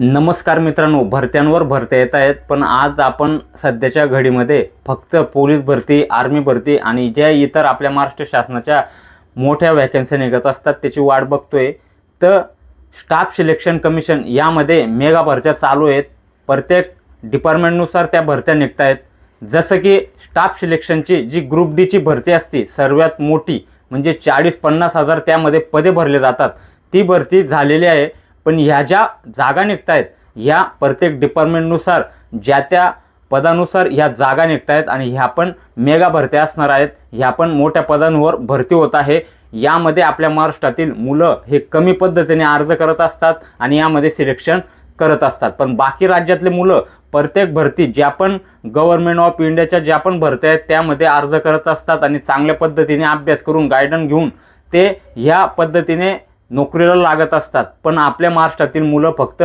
नमस्कार मित्रांनो भरत्यांवर भरत्या येत आहेत पण आज आपण सध्याच्या घडीमध्ये फक्त पोलीस भरती आर्मी भरती आणि ज्या इतर आपल्या महाराष्ट्र शासनाच्या मोठ्या वॅकन्सी निघत असतात त्याची वाट बघतोय. तर स्टाफ सिलेक्शन कमिशन यामध्ये मेगा भरत्या चालू आहेत. प्रत्येक डिपार्टमेंटनुसार त्या भरत्या निघत आहेत. जसं की स्टाफ सिलेक्शनची जी ग्रुप डीची भरती असते सर्वात मोठी म्हणजे चाळीस पन्नास हजार त्यामध्ये पदे भरले जातात. ती भरती झालेली आहे. पण ह्या ज्या जागा निघत आहेत ह्या प्रत्येक डिपार्टमेंटनुसार ज्या त्या पदानुसार ह्या जागा निघत आहेत आणि ह्या पण मेगा भरत्या असणार आहेत ह्या पण मोठ्या पदांवर भरती होत आहे. यामध्ये आपल्या महाराष्ट्रातील मुलं हे कमी पद्धतीने अर्ज करत असतात आणि यामध्ये सिलेक्शन करत असतात. पण बाकी राज्यातले मुलं प्रत्येक भरती ज्या पण गव्हर्नमेंट ऑफ इंडियाच्या ज्या पण भरत्या आहेत त्यामध्ये अर्ज करत असतात आणि चांगल्या पद्धतीने अभ्यास करून गायडन घेऊन ते ह्या पद्धतीने नोकरीला लागत असतात. पण आपल्या महाराष्ट्रातील मुलं फक्त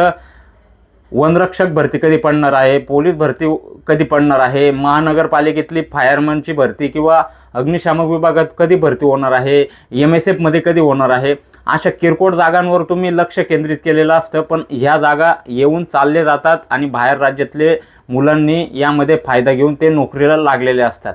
वनरक्षक भरती कधी पडणार आहे पोलीस भरती कधी पडणार आहे महानगरपालिकेतली फायरमनची भरती किंवा अग्निशामक विभागात कधी भरती होणार आहे एम एस एफमध्ये कधी होणार आहे अशा किरकोळ जागांवर तुम्ही लक्ष केंद्रित केलेलं असतं. पण ह्या जागा येऊन चालले जातात आणि बाहेर राज्यातले मुलांनी यामध्ये फायदा घेऊन ते नोकरीला लागलेले असतात.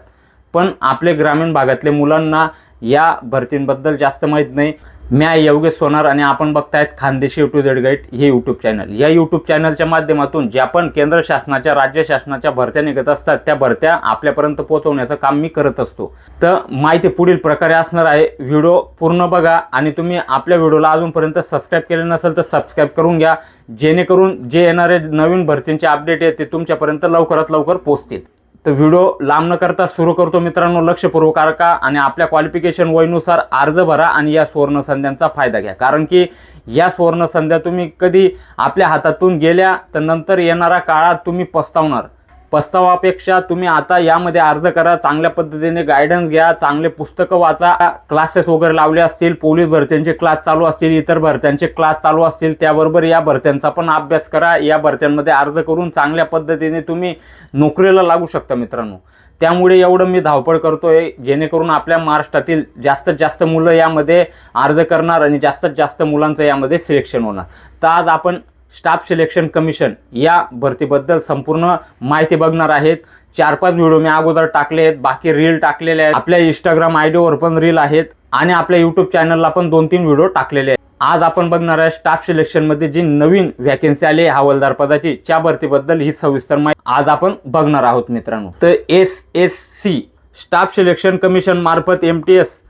पण आपले ग्रामीण भागातले मुलांना या भरतींबद्दल जास्त माहीत नाही. मी आहे योगेश सोनार आणि आपण बघतायत खानदेशी टू झेड गाईड हे यूट्यूब चॅनल या यूट्यूब चॅनलच्या माध्यमातून ज्या पण केंद्र शासनाच्या राज्य शासनाच्या भरत्या निघत असतात त्या भरत्या आपल्यापर्यंत पोहोचवण्याचं काम मी करत असतो. तर माहिती पुढील प्रकारे असणार आहे. व्हिडिओ पूर्ण बघा आणि तुम्ही आपल्या व्हिडिओला अजूनपर्यंत सबस्क्राईब केले नसेल तर सबस्क्राईब करून घ्या. जेणेकरून जे येणारे नवीन भरतींचे अपडेट आहेत ते तुमच्यापर्यंत लवकरात लवकर पोचतील तर व्हिडिओ लांब न करता सुरू करतो मित्रांनो. लक्षपूर्वक का? आणि आपल्या क्वालिफिकेशन वयनुसार अर्ज भरा आणि या सुवर्ण संध्यांचा फायदा घ्या. कारण की या सुवर्ण संध्या तुम्ही कधी आपल्या हातातून गेल्या तर नंतर येणारा काळात तुम्ही पस्तावणार. पस्तावापेक्षा तुम्ही आता यामध्ये अर्ज करा चांगल्या पद्धतीने गायडन्स घ्या चांगले पुस्तकं वाचा क्लासेस वगैरे लावले असतील पोलीस भरत्यांचे क्लास चालू असतील इतर भरत्यांचे क्लास चालू असतील त्याबरोबर या भरत्यांचा पण अभ्यास करा या भरत्यांमध्ये अर्ज करून चांगल्या पद्धतीने तुम्ही नोकरीला लागू शकता मित्रांनो. त्यामुळे एवढं मी धावपळ करतोय जेणेकरून आपल्या महाराष्ट्रातील जास्तीत जास्त मुलं यामध्ये अर्ज करणार आणि जास्तीत जास्त मुलांचं यामध्ये सिलेक्शन होणार. तर आज आपण स्टाफ सिलेक्शन कमिशन या भरतीबद्दल संपूर्ण माहिती बघणार आहेत. चार पाच व्हिडिओ मी अगोदर टाकले आहेत. बाकी रील टाकलेले आहेत. आपल्या इंस्टाग्राम आयडीवर पण रील आहेत. आणि आपल्या यूट्यूब चॅनलला पण दोन तीन व्हिडिओ टाकलेले आहेत. आज आपण बघणार आहे स्टाफ सिलेक्शनमध्ये जी नवीन व्हॅकन्सी आली आहे हवालदार पदाची त्या भरतीबद्दल ही सविस्तर माहिती आज आपण बघणार आहोत मित्रांनो. तर S S C staff selection commission मार्फत एम टी एस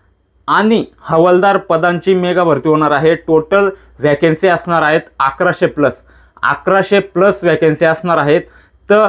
आणि हवालदार पदांची मेगा भरती होणार आहे. टोटल वॅकेन्सी असणार आहेत अकराशे प्लस अकराशे प्लस वॅकेन्सी असणार आहेत. तर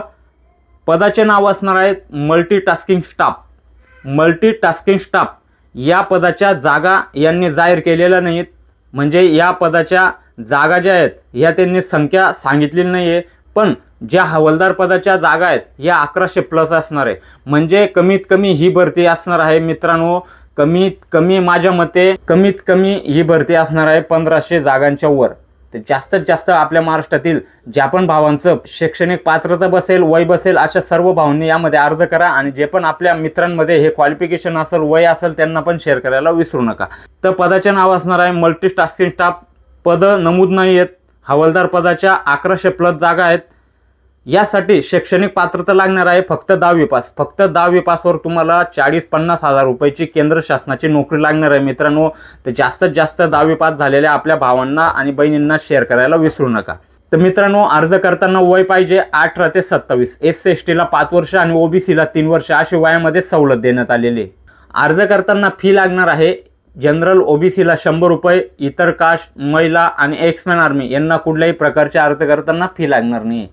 पदाचे नाव असणार आहेत मल्टीटास्किंग स्टाफ मल्टीटास्किंग स्टाफ या पदाच्या जागा यांनी जाहीर केलेल्या नाहीत. म्हणजे या पदाच्या जागा ज्या आहेत ह्या त्यांनी संख्या सांगितलेली नाही आहे पण ज्या हवालदार पदाच्या जागा आहेत या अकराशे प्लस असणार आहे. म्हणजे कमीत कमी ही भरती असणार आहे मित्रांनो. कमीत कमी माझ्या मते कमीत कमी ही भरती असणार आहे पंधराशे जागांच्या वर. तर जास्तीत जास्त आपल्या महाराष्ट्रातील ज्या पण भावांचं शैक्षणिक पात्रता बसेल वय बसेल अशा सर्व भावांनी यामध्ये अर्ज करा आणि जे पण आपल्या मित्रांमध्ये हे क्वालिफिकेशन असेल वय असेल त्यांना पण शेअर करायला विसरू नका. तर पदाचे नाव असणार आहे मल्टीटास्किंग स्टाफ पद नमूद नाही आहेत. हवालदार पदाच्या अकराशे प्लस जागा आहेत. यासाठी शैक्षणिक पात्रता लागणार आहे फक्त दहावी पास. फक्त दहावी पासवर तुम्हाला चाळीस पन्नास हजार रुपयाची केंद्र शासनाची नोकरी लागणार आहे. मित्रांनो तर जास्तीत जास्त दहावी पास झालेल्या आपल्या भावांना आणि बहिणींना शेअर करायला विसरू नका. तर मित्रांनो अर्ज करताना वय पाहिजे अठरा ते सत्तावीस. एस सी एस टीला पाच वर्ष आणि ओबीसीला तीन वर्ष अशी वयामध्ये सवलत देण्यात आलेली आहे. अर्ज करताना फी लागणार आहे जनरल ओबीसीला शंभर रुपये इतर कास्ट महिला आणि एक्समॅन आर्मी यांना कुठल्याही प्रकारचे अर्ज करताना फी लागणार नाही.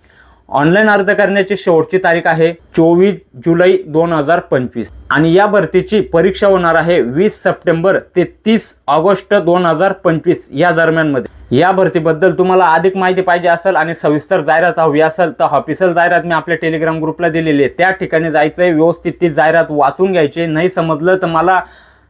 ऑनलाईन अर्ज करण्याची शेवटची तारीख आहे चोवीस जुलै दोन हजार पंचवीस. आणि या भरतीची परीक्षा होणार आहे वीस सप्टेंबर ते तीस ऑगस्ट दोन हजार पंचवीस या दरम्यानमध्ये. या भरतीबद्दल तुम्हाला अधिक माहिती पाहिजे असेल आणि सविस्तर जाहिरात हवी असेल तर ऑफिशियल जाहिरात मी आपल्या टेलिग्राम ग्रुपला दिलेली आहे. त्या ठिकाणी जायचं आहे व्यवस्थित ती जाहिरात वाचून घ्यायची. नाही समजलं तर मला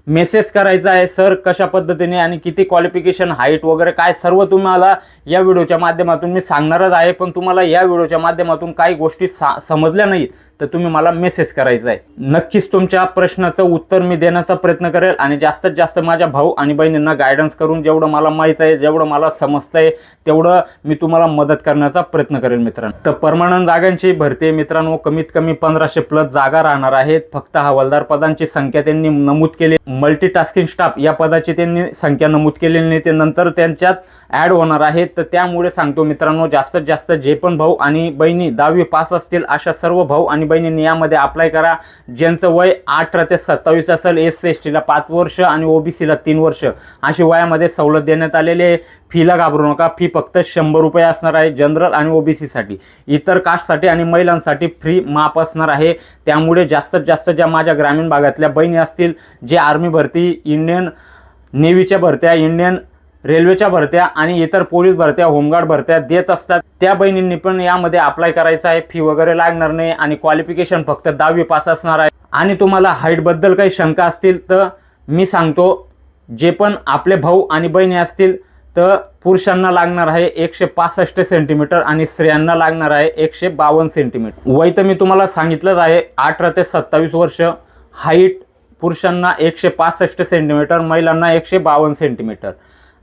मेसेज करायचा आहे सर कशा पद्धतीने आणि किती क्वालिफिकेशन हाईट वगैरे काय सर्व तुम्हाला या व्हिडिओच्या माध्यमातून मी सांगणारच आहे. पण तुम्हाला या व्हिडिओच्या माध्यमातून काही गोष्टी सा समजल्या नाहीत. तर तुम्ही मला मेसेज करायचा आहे. नक्कीच तुमच्या प्रश्नाचं उत्तर मी देण्याचा प्रयत्न करेल आणि जास्तीत जास्त माझ्या भाऊ आणि बहिणींना गायडन्स करून जेवढं मला माहीत आहे जेवढं मला समजतंय तेवढं मी तुम्हाला मदत करण्याचा प्रयत्न करेल मित्रांनो. तर परमानंट जागांची भरती मित्रांनो कमीत कमी पंधराशे प्लस जागा राहणार आहेत. फक्त हवालदार पदांची संख्या त्यांनी नमूद केली. मल्टीटास्किंग स्टाफ या पदाची त्यांनी संख्या नमूद केलेली नाही. ते नंतर त्यांच्यात ॲड होणार आहेत. तर त्यामुळे सांगतो मित्रांनो जास्तीत जास्त जे पण भाऊ आणि बहिणी दहावी पास असतील अशा सर्व भाऊ आणि बहिणींनी यामध्ये अप्लाय करा. ज्यांचं वय अठरा ते सत्तावीस असेल एस सी एस टीला पाच वर्ष आणि ओबीसीला तीन वर्ष. अशी वयामध्ये सवलत देण्यात आलेली आहे. फीला घाबरू नका. फी फक्त शंभर रुपये असणार आहे जनरल आणि ओबीसीसाठी इतर कास्टसाठी आणि महिलांसाठी फ्री माफ असणार आहे. त्यामुळे जास्तीत जास्त ज्या माझ्या ग्रामीण भागातल्या बहिणी असतील जे आर्मी भरती इंडियन नेव्हीच्या भरत्या इंडियन रेल्वेच्या भरत्या आणि इतर पोलीस भरत्या होमगार्ड भरत्या देत असतात. त्या बहिणींनी पण यामध्ये अप्लाय करायचं आहे. फी वगैरे लागणार नाही आणि क्वालिफिकेशन फक्त दहावी पास असणार आहे. आणि तुम्हाला हाईटबद्दल काही शंका असतील तर मी सांगतो जे पण आपले भाऊ आणि बहिणी असतील तर पुरुषांना लागणार आहे एकशे पासष्ट सेंटीमीटर आणि स्त्रियांना लागणार आहे एकशे बावन्न सेंटीमीटर वय तर मी तुम्हाला सांगितलंच आहे अठरा ते सत्तावीस वर्ष. हाईट पुरुषांना एकशे पासष्ट सेंटीमीटर महिलांना एकशे बावन्न सेंटीमीटर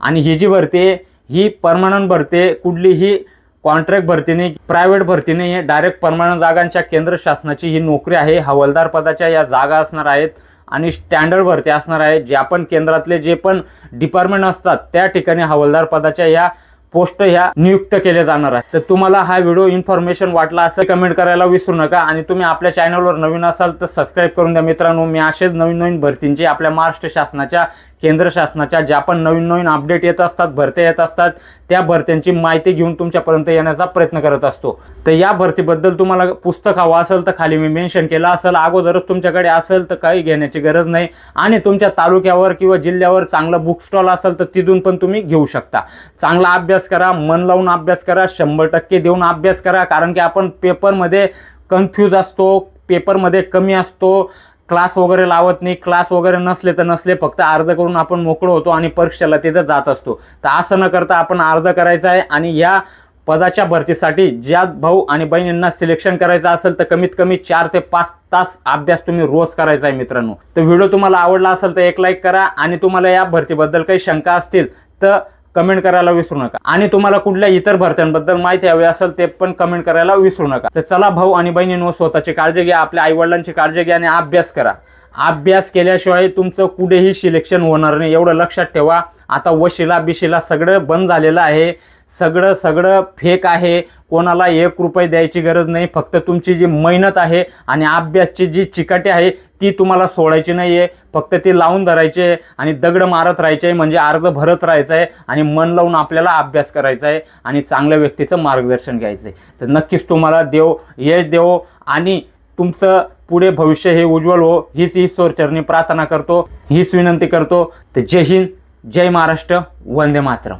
आणि ही जी भरती आहे ही परमनंट भरती आहे कुठलीही कॉन्ट्रॅक्ट भरतीने प्रायव्हेट भरतीने हे डायरेक्ट परमनंट जागांच्या केंद्र शासनाची ही नोकरी आहे. हवालदार पदाच्या या जागा असणार आहेत आणि स्टँडर्ड भरती असणार आहे जे आपण केंद्रातले जे पण डिपार्टमेंट असतात त्या ठिकाणी हवालदार पदाच्या या पोस्ट ह्या नियुक्त केले जाणार आहे तर तुम्हाला हा व्हिडिओ इन्फॉर्मेशन वाटला असं कमेंट करायला विसरू नका. आणि तुम्ही आपल्या चॅनलवर नवीन असाल तर सबस्क्राईब करून द्या मित्रांनो. मी असेच नवीन नवीन भरतींची आपल्या महाराष्ट्र शासनाच्या केंद्र शासनाच्या ज्या पण नवीन नवीन अपडेट येत असतात भरत्या येत असतात त्या भरत्यांची माहिती घेऊन तुमच्यापर्यंत येण्याचा प्रयत्न करत असतो. तर या भरतीबद्दल तुम्हाला पुस्तक हवं असेल तर खाली मी मेन्शन केलं असेल अगोदरच तुमच्याकडे असेल तर काही घेण्याची गरज नाही आणि तुमच्या तालुक्यावर किंवा जिल्ह्यावर चांगलं बुक स्टॉल असेल तर तिथून पण तुम्ही घेऊ शकता. चांगला अभ्यास करा मन लावून अभ्यास करा शंभर टक्के देऊन अभ्यास करा कारण की आपण पेपरमध्ये कन्फ्यूज असतो पेपरमध्ये कमी असतो क्लास वगैरे लावत नाही क्लास वगैरे नसले तर नसले फक्त अर्ज करून आपण मोकळं होतो आणि परीक्षेला तिथं जात असतो. तर असं न करता आपण अर्ज करायचा आहे आणि या पदाच्या भरतीसाठी ज्या भाऊ आणि बहिणींना सिलेक्शन करायचं असेल तर कमीत कमी चार ते पाच तास अभ्यास तुम्ही रोज करायचा आहे मित्रांनो. तर व्हिडिओ तुम्हाला आवडला असेल तर एक लाईक करा आणि तुम्हाला या भरतीबद्दल काही शंका असतील तर कमेंट करायला विसरू नका. आणि तुम्हाला कुठल्या इतर भरत्यांबद्दल माहिती हवी असेल ते पण कमेंट करायला विसरू नका. तर चला भाऊ आणि बहिणींनो स्वतःची काळजी घ्या आपल्या आईवडिलांची काळजी घ्या आणि अभ्यास करा. अभ्यास केल्याशिवाय तुमचं कुठेही सिलेक्शन होणार नाही. एवढं लक्षात ठेवा. आता वशिला बिशिला सगळं बंद झालेलं आहे. सगळं सगळं फेक आहे. कोणाला एक रुपये द्यायची गरज नाही. फक्त तुमची जी मेहनत आहे आणि अभ्यासची जी चिकाटी आहे ती तुम्हाला सोडायची नाही आहे फक्त ती लावून धरायची आहे आणि दगड मारत राहायचे आहे म्हणजे अर्ध भरत राहायचं आहे आणि मन लावून आपल्याला अभ्यास करायचा आहे आणि चांगल्या व्यक्तीचं मार्गदर्शन घ्यायचं आहे. तर नक्कीच तुम्हाला देव यश देव आणि तुमचं पुढे भविष्य हे उज्ज्वल हो. हीच ईश्वरचरणी प्रार्थना करतो हीच विनंती करतो. तर जय हिंद जय महाराष्ट्र वंदे मातरम.